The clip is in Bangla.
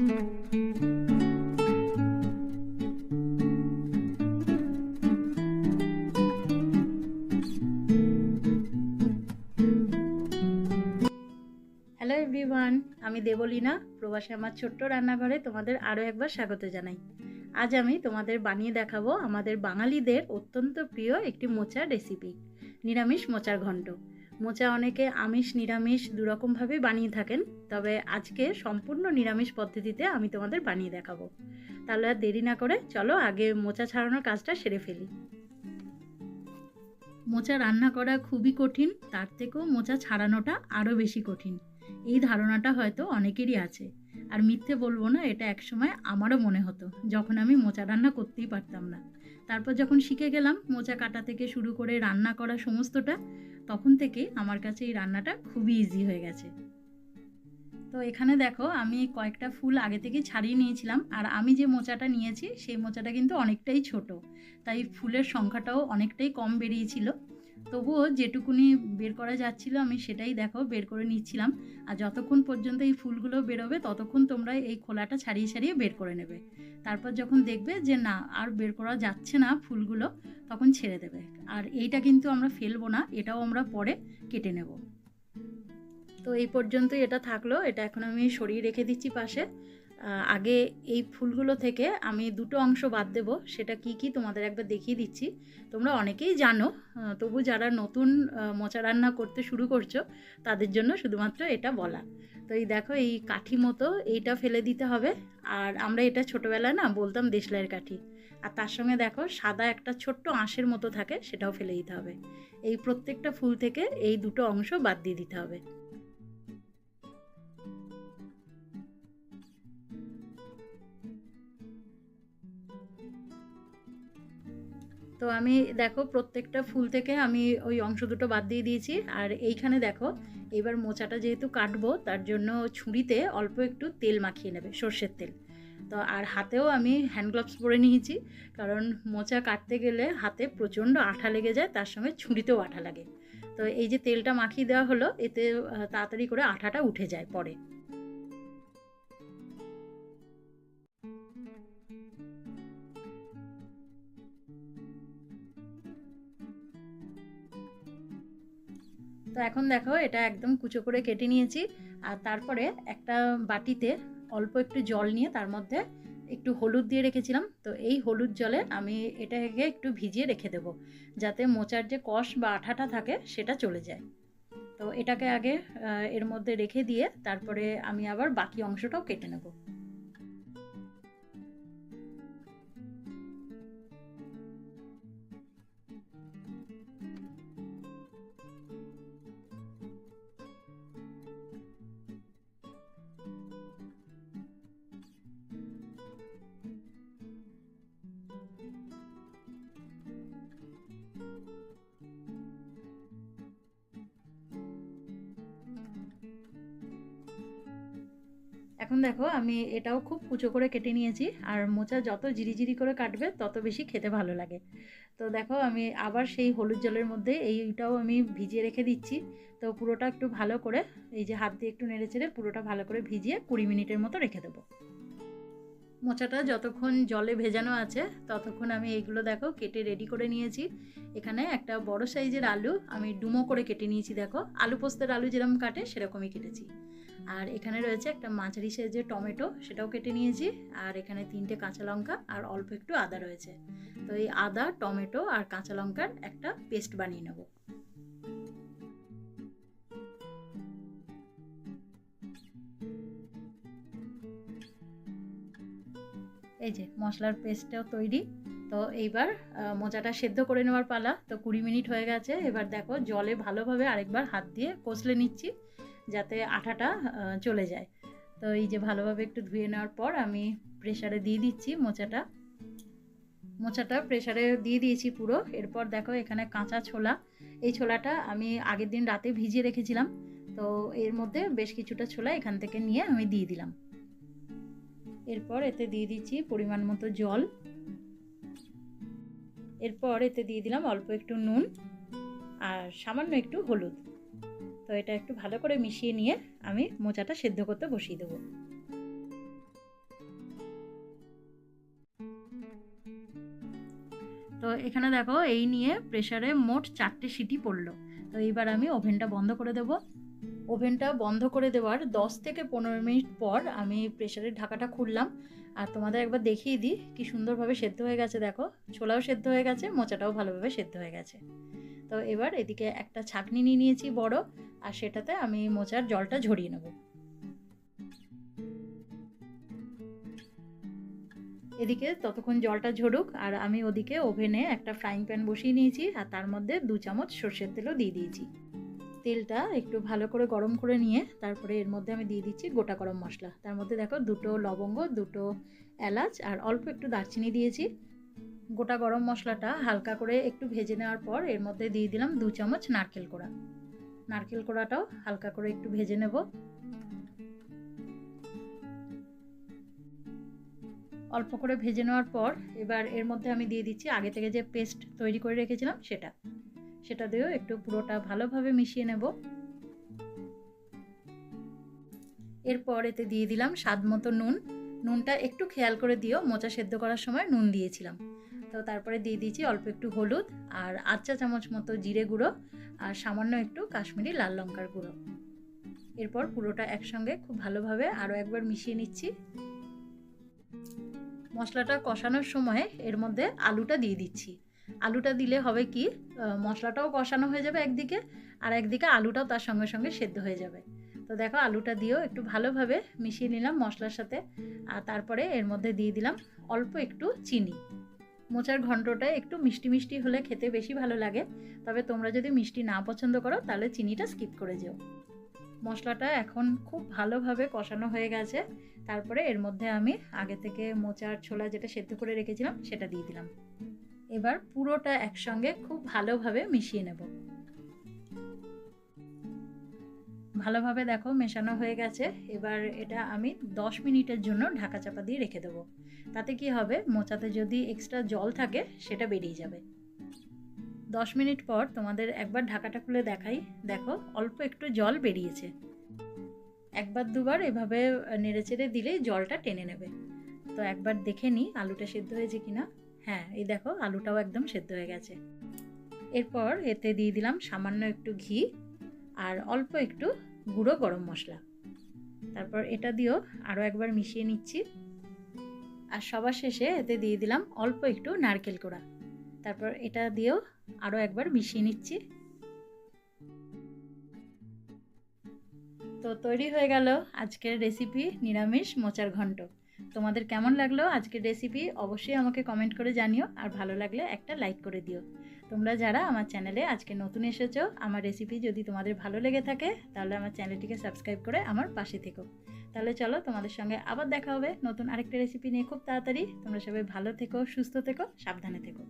হ্যালো এভরিওয়ান আমি দেবলীনা, প্রবাসে আমার ছোট্ট রান্নাঘরে তোমাদের আরও একবার স্বাগত জানাই। আজ আমি তোমাদের বানিয়ে দেখাবো আমাদের বাঙালিদের অত্যন্ত প্রিয় একটি মোচার রেসিপি নিরামিষ মোচার ঘণ্ট। মোচা অনেকে আমিষ, নিরামিষ দুরকমভাবে বানিয়ে থাকেন। তবে আজকে সম্পূর্ণ নিরামিষ পদ্ধতিতে আমি তোমাদের বানিয়ে দেখাবো। তাহলে আর দেরি না করে চলো আগে মোচা ছাড়ানোর কাজটা সেরে ফেলি। মোচা রান্না করা খুবই কঠিন, তার থেকেও মোচা ছাড়ানোটা আরও বেশি কঠিন। এই ধারণাটা হয়তো অনেকেরই আছে। আর মিথ্যে বলব না, এটা একসময় আমারও মনে হতো, যখন আমি মোচা রান্না করতেই পারতাম না। তারপর যখন শিখে গেলাম মোচা কাটা থেকে শুরু করে রান্না করা সমস্তটা, তখন থেকে আমার কাছে এই রান্নাটা খুবই ইজি হয়ে গেছে। তো এখানে দেখো, আমি কয়েকটা ফুল আগে থেকেই ছাড়িয়ে নিয়েছিলাম, আর আমি যে মোচাটা নিয়েছি, সেই মোচাটা কিন্তু অনেকটাই ছোট। তাই ফুলের সংখ্যাটাও অনেকটাই কম বেরিয়েছিল। তবুও যেটুকুনি বের করা যাচ্ছিল আমি সেটাই দেখো, বের করে নিচ্ছিলাম। আর যতক্ষণ পর্যন্ত এই ফুলগুলো বেরোবে, ততক্ষণ তোমরা এই খোলাটা ছাড়িয়ে ছাড়িয়ে বের করে নেবে। তারপর যখন দেখবে যে না, আর বের করা যাচ্ছে না ফুলগুলো, তখন ছেড়ে দেবে। আর এইটা কিন্তু আমরা ফেলব না, এটাও আমরা পরে কেটে নেব। তো এই পর্যন্ত এটা থাকল। এটা এখন আমি সরিয়ে রেখে দিচ্ছি পাশে। আগে এই ফুলগুলো থেকে আমি দুটো অংশ বাদ দেব। সেটা কি কি তোমাদের একবার দেখিয়ে দিচ্ছি। তোমরা অনেকেই জানো তবু যারা নতুন মোচা রান্না করতে শুরু করছ, তাদের জন্য শুধুমাত্র এটা বলা। তো এই দেখো, এই কাঠি মতো এইটা ফেলে দিতে হবে। আর আমরা এটা ছোটোবেলায় না বলতাম দেশলাইয়ের কাঠি। আর তার সঙ্গে দেখো, সাদা একটা ছোট্ট আঁশের মতো থাকে, সেটাও ফেলে দিতে হবে। এই প্রত্যেকটা ফুল থেকে এই দুটো অংশ বাদ দিয়ে দিতে হবে। তো আমি দেখো প্রত্যেকটা ফুল থেকে আমি ওই অংশ দুটো বাদ দিয়ে দিয়েছি। আর এইখানে দেখো, এবার মোচাটা যেহেতু কাটবো, তার জন্য ছুরিতে অল্প একটু তেল মাখিয়ে নেবে, সর্ষের তেল। তো আর হাতেও আমি হ্যান্ড গ্লাভস পরে নিয়েছি, কারণ মোচা কাটতে গেলে হাতে প্রচণ্ড আঠা লেগে যায়, তার সঙ্গে ছুরিতেও আঠা লাগে। তো এই যে তেলটা মাখিয়ে দেওয়া হলো, এতে তাড়াতাড়ি করে আঠাটা উঠে যায় পরে। তো এখন দেখো এটা একদম কুচো করে কেটে নিয়েছি। আর তারপরে একটা বাটিতে অল্প একটু জল নিয়ে তার মধ্যে একটু হলুদ দিয়ে রেখেছিলাম। তো এই হলুদ জলে আমি এটাকে একটু ভিজিয়ে রেখে দেব, যাতে মোচার যে কষ বা আঠাটা থাকে সেটা চলে যায়। তো এটাকে আগে এর মধ্যে রেখে দিয়ে তারপরে আমি আবার বাকি অংশটাও কেটে নেব। এখন দেখো আমি এটাও খুব কুচো করে কেটে নিয়েছি। আর মোচা যত জিরিজিরি করে কাটবে, তত বেশি খেতে ভালো লাগে। তো দেখো আমি আবার সেই হলুদ জলের মধ্যে এইটাও আমি ভিজিয়ে রেখে দিচ্ছি। তো পুরোটা একটু ভালো করে, এই যে হাত দিয়ে একটু নেড়ে চেড়ে পুরোটা ভালো করে ভিজিয়ে কুড়ি মিনিটের মতো রেখে দেবো। মোচাটা যতক্ষণ জলে ভেজানো আছে, ততক্ষণ আমি এইগুলো দেখো কেটে রেডি করে নিয়েছি। এখানে একটা বড় সাইজের আলু আমি ডুমো করে কেটে নিয়েছি দেখো। আলু পোস্তের আলু যেরকম কাটে, সেরকমই কেটেছি। আর এখানে রয়েছে একটা মাঝারি সাইজের টমেটো, সেটাও কেটে নিয়েছি। আর এখানে তিনটে কাঁচা লঙ্কা আর অল্প একটু আদা রয়েছে। তো এই আদা, টমেটো আর কাঁচা লঙ্কার একটা পেস্ট বানিয়ে নেব। এই যে মশলার পেস্টটাও তৈরি। তো এইবার মোচাটা সেদ্ধ করে নেওয়ার পালা। তো কুড়ি মিনিট হয়ে গেছে। এবার দেখো জলে ভালোভাবে আরেকবার হাত দিয়ে কষলে নিচ্ছি যাতে আঠাটা চলে যায়। তো এই যে ভালোভাবে একটু ধুয়ে নেওয়ার পর আমি প্রেশারে দিয়ে দিচ্ছি মোচাটা। মোচাটা প্রেশারে দিয়ে দিয়েছি পুরো। এরপর দেখো এখানে কাঁচা ছোলা। এই ছোলাটা আমি আগের দিন রাতে ভিজিয়ে রেখেছিলাম। তো এর মধ্যে বেশ কিছুটা ছোলা এখান থেকে নিয়ে আমি দিয়ে দিলাম। এরপর এতে দিয়ে দিচ্ছি পরিমাণ মতো জল। এরপর এতে দিয়ে দিলাম অল্প একটু নুন আর সামান্য একটু হলুদ। তো এটা একটু ভালো করে মিশিয়ে নিয়ে আমি মোচাটা সেদ্ধ করতে বসিয়ে দেবো। তো এখানে দেখো এই নিয়ে প্রেশারে মোট চারটে সিটি পড়ল। তো এইবার আমি ওভেনটা বন্ধ করে দেবো। ওভেনটা বন্ধ করে দেওয়ার দশ থেকে পনেরো মিনিট পর আমি প্রেশারের ঢাকাটা খুললাম। আর তোমাদের একবার দেখিয়ে দিই কি সুন্দরভাবে সেদ্ধ হয়ে গেছে, দেখো। ছোলাও সেদ্ধ হয়ে গেছে, মোচাটাও ভালোভাবে সেদ্ধ হয়ে গেছে। তো এবার এদিকে একটা ছাকনি নিয়ে নিয়েছি বড়, আর সেটাতে আমি মোচার জলটা ঝরিয়ে নেব। এদিকে ততক্ষণ জলটা ঝরুক, আর আমি ওদিকে ওভেনে একটা ফ্রাইং প্যান বসিয়ে নিয়েছি, আর তার মধ্যে দু চামচ সর্ষের তেলও দিয়ে দিয়েছি। তেলটা একটু ভালো করে গরম করে নিয়ে তারপরে এর মধ্যে আমি দিয়ে দিচ্ছি গোটা গরম মশলা। তার মধ্যে দেখো দুটো লবঙ্গ, দুটো এলাচ আর অল্প একটু দারচিনি দিয়েছি। গোটা গরম মশলাটা হালকা করে একটু ভেজে নেওয়ার পর এর মধ্যে দিয়ে দিলাম দু চামচ নারকেল কোড়া। নারকেল কোড়াটাও হালকা করে একটু ভেজে নেব। অল্প করে ভেজে নেওয়ার পর এবার এর মধ্যে আমি দিয়ে দিচ্ছি আগে থেকে যে পেস্ট তৈরি করে রেখেছিলাম সেটা। সেটা দিয়েও একটু পুরোটা ভালোভাবে মিশিয়ে নেব। এরপর এতে দিয়ে দিলাম স্বাদ মতো নুন। নুনটা একটু খেয়াল করে দিও, মোচা সেদ্ধ করার সময় নুন দিয়েছিলাম। তো তারপরে দিয়ে দিয়েছি অল্প একটু হলুদ আর আধ চা চামচ মতো জিরে গুঁড়ো আর সামান্য একটু কাশ্মীরি লাল লঙ্কার গুঁড়ো। এরপর পুরোটা একসঙ্গে খুব ভালোভাবে আরও একবার মিশিয়ে নিচ্ছি। মশলাটা কষানোর সময় এর মধ্যে আলুটা দিয়ে দিচ্ছি। আলুটা দিলে হবে কি মশলাটাও কষানো হয়ে যাবে একদিকে আর একদিকে আলুটাও তার সঙ্গে সঙ্গে সেদ্ধ হয়ে যাবে। তো দেখো আলুটা দিয়েও একটু ভালোভাবে মিশিয়ে নিলাম মশলার সাথে আর তারপরে এর মধ্যে দিয়ে দিলাম অল্প একটু চিনি। মোচার ঘন্টটা একটু মিষ্টি মিষ্টি হলে খেতে বেশি ভালো লাগে, তবে তোমরা যদি মিষ্টি না পছন্দ করো তাহলে চিনিটা স্কিপ করে যেও। মশলাটা এখন খুব ভালোভাবে কষানো হয়ে গেছে, তারপরে এর মধ্যে আমি আগে থেকে মোচার ছোলা যেটা সেদ্ধ করে রেখেছিলাম সেটা দিয়ে দিলাম। এবার পুরোটা একসঙ্গে খুব ভালোভাবে মিশিয়ে নেব। ভালোভাবে দেখো মেশানো হয়ে গেছে। এবার এটা আমি 10 মিনিটের জন্য ঢাকা চাপা দিয়ে রেখে দেবো। তাতে কি হবে? মোচাতে যদি এক্সট্রা জল থাকে, সেটা বেরিয়ে যাবে। 10 মিনিট পর তোমাদের একবার ঢাকাটা খুলে দেখাই। দেখো অল্প একটু জল বেরিয়েছে। একবার দুবার এভাবে নেড়েচেড়ে দিলেই জলটা টেনে নেবে। তো একবার দেখে নিই আলুটা সেদ্ধ হয়েছে কিনা। হ্যাঁ এই দেখো আলুটাও একদম সেদ্ধ হয়ে গেছে। এরপর এতে দিয়ে দিলাম সামান্য একটু ঘি আর অল্প একটু গুঁড়ো গরম মশলা। তারপর এটা দিয়েও আরও একবার মিশিয়ে নিচ্ছি। আর সবার শেষে এতে দিয়ে দিলাম অল্প একটু নারকেল কোড়া। তারপর এটা দিয়েও আরও একবার মিশিয়ে নিচ্ছি। তো তৈরি হয়ে গেল আজকের রেসিপি নিরামিষ মোচার ঘন্ট। তোমাদের কেমন লাগল আজকের রেসিপি অবশ্যই আমাকে কমেন্ট করে জানিও। আর ভালো লাগলে একটা লাইক করে দিও। তোমরা যারা আমার চ্যানেলে আজকে নতুন এসেছ, আমার রেসিপি যদি তোমাদের ভালো লেগে থাকে, তাহলে আমার চ্যানেলটিকে সাবস্ক্রাইব করে আমার পাশে থেকো। তাহলে চলো তোমাদের সঙ্গে আবার দেখা হবে নতুন আরেকটা রেসিপি নিয়ে খুব তাড়াতাড়ি। তোমরা সবাই ভালো থেকো, সুস্থ থেকো, সাবধানে থেকো।